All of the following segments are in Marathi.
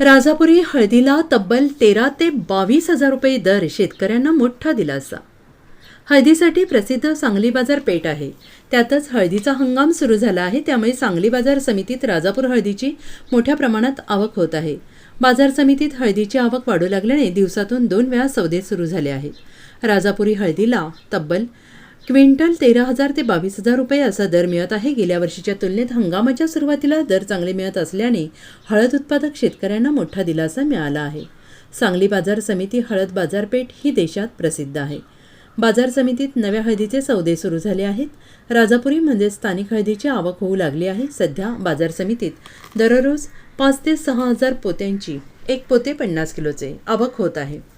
राजापुरी हळदीला तब्बल तेरा ते बावीस हजार रुपये दर शेतकऱ्यांना मोठा दिलासा. हळदीसाठी प्रसिद्ध सांगली बाजार पेठ आहे. त्यातच हळदीचा हंगाम सुरू झाला आहे. त्यामुळे सांगली बाजार समितीत राजापूर हळदीची मोठ्या प्रमाणात आवक होत आहे. बाजार समितीत हळदीची आवक वाढू लागल्याने दिवसातून दोन वेळा सौदे सुरू झाले आहेत. राजापुरी हळदीला तब्बल क्विंटल तेरा हजार ते बावीस हजार रुपये असा दर मिळत आहे. गेल्या वर्षीच्या तुलनेत हंगामाच्या सुरुवातीला दर चांगले मिळत असल्याने हळद उत्पादक शेतकऱ्यांना मोठा दिलासा मिळाला आहे. सांगली बाजार समिती हळद बाजारपेठ ही देशात प्रसिद्ध आहे. बाजार समितीत नव्या हळदीचे सौदे सुरू झाले आहेत. राजापुरी म्हणजे स्थानिक हळदीची आवक होऊ लागली आहे. सध्या बाजार समितीत दररोज पाच ते सहा हजार पोत्यांची एक पोते पन्नास किलोचे आवक होत आहे.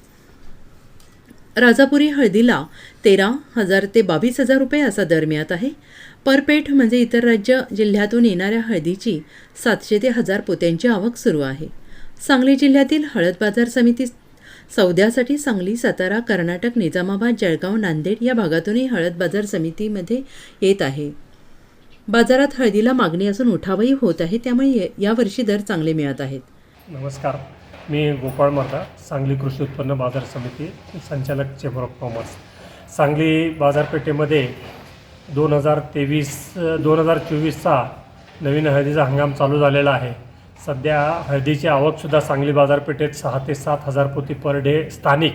राजापुरी हळदीला तेरा हजार ते बावीस हजार रुपये असा दर मिळत आहे. परपेठ म्हणजे इतर राज्य जिल्ह्यातून येणाऱ्या हळदीची सातशे ते हजार पोत्यांची आवक सुरू आहे. सांगली जिल्ह्यातील हळद बाजार समिती सौद्यासाठी सांगली सातारा कर्नाटक निजामाबाद जळगाव नांदेड या भागातूनही हळद बाजार समितीमध्ये येत आहे. बाजारात हळदीला मागणी असून उठावही होत आहे त्यामुळे यावर्षी दर चांगले मिळत आहेत. नमस्कार. मी गोपाळ माता सांगली कृषी उत्पन्न बाजार समिती संचालक चेंबर ऑफ कॉमर्स सांगली बाजारपेठेमध्ये दोन हजार तेवीस दोन हजार चोवीसचा नवीन हळदीचा हंगाम चालू झालेला आहे. सध्या हळदीची आवकसुद्धा सांगली बाजारपेठेत सहा ते सात हजार पोती पर डे स्थानिक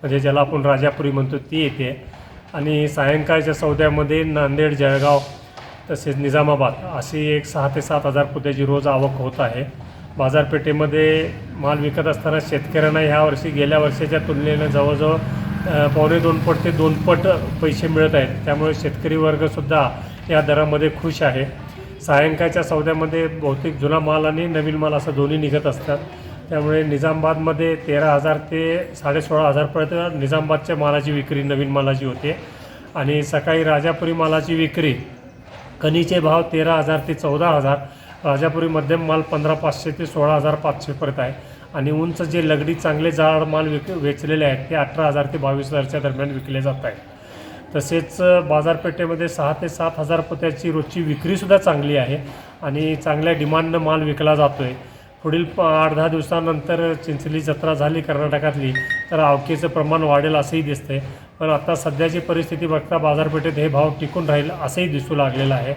म्हणजे ज्याला आपण राजापुरी म्हणतो ती येते. आणि सायंकाळच्या सौद्यामध्ये नांदेड जळगाव तसेच निजामाबाद अशी एक सहा ते सात हजार पोत्याची रोज आवक होत आहे. बाजारपेठेमध्ये माल विकत असताना शेतकऱ्यांना ह्या वर्षी गेल्या वर्षाच्या तुलनेनं जवळजवळ पावणे दोन पट ते दोन पट पैसे मिळत आहेत. त्यामुळे शेतकरी वर्गसुद्धा या दरामध्ये खुश आहे. सायंकाळच्या सौद्यामध्ये बहुतेक जुना माल आणि नवीन माल असं दोन्ही निघत असतात. त्यामुळे निजामबादमध्ये तेरा हजार ते साडेसोळा हजारपर्यंत निजामबादच्या मालाची विक्री नवीन मालाची होते. आणि सकाळी राजापुरी मालाची विक्री कणीचे भाव तेरा हजार ते चौदा हजार. राजापुरी मध्यम माल पंधरा पाचशे ते सोळा हजार पाचशेपर्यंत आहे. आणि उंच जे लगडी चांगले जाड माल विक वेचलेले आहेत ते अठरा हजार ते बावीस हजारच्या दरम्यान विकले जात आहेत. तसेच बाजारपेठेमध्ये सहा ते सात हजार पत्याची रोजची विक्रीसुद्धा चांगली आहे. आणि चांगल्या डिमांडनं माल विकला जातो आहे पुढील प आठ दहा दिवसानंतर चिंचली जत्रा झाली कर्नाटकातली तर आवकेचं प्रमाण वाढेल असंही दिसतंय. पण आता सध्याची परिस्थिती बघता बाजारपेठेत हे भाव टिकून राहील असंही दिसू लागलेलं आहे.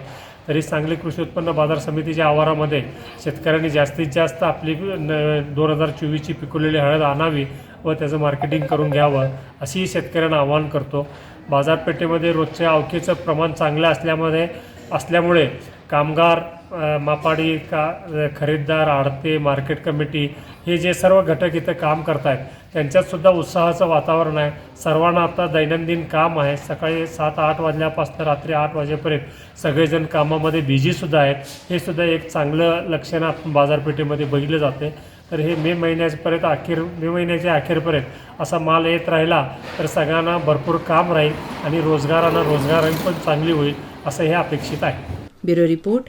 तरी सांगली कृषी उत्पन्न बाजार समितीच्या आवारामध्ये शेतकऱ्यांनी जास्तीत जास्त आपली न दोन हजार चोवीसची पिकवलेली हळद आणावी व त्याचं मार्केटिंग करून घ्यावं अशीही शेतकऱ्यांना आवाहन करतो. बाजारपेठेमध्ये रोजच्या अवकेचं प्रमाण चांगलं असल्यामध्ये असल्यामुळे कामगार मापाडी का खरेदीदार आडते मार्केट कमिटी हे जे सर्व घटक इथं काम करत आहेत त्यांच्यातसुद्धा उत्साहाचं वातावरण आहे. सर्वांना आता दैनंदिन काम आहे. सकाळी सात आठ वाजल्यापासून रात्री आठ वाजेपर्यंत सगळेजण कामामध्ये बिझीसुद्धा आहेत. हे सुद्धा एक चांगलं लक्षण आपण बाजारपेठेमध्ये बघितलं जाते. तर हे मे महिन्यापर्यंत अखेर मे महिन्याच्या अखेरपर्यंत असा माल येत राहिला तर सगळ्यांना भरपूर काम राहील आणि रोजगारांना रोजगार पण चांगली होईल असं हे अपेक्षित आहे. Bureau report.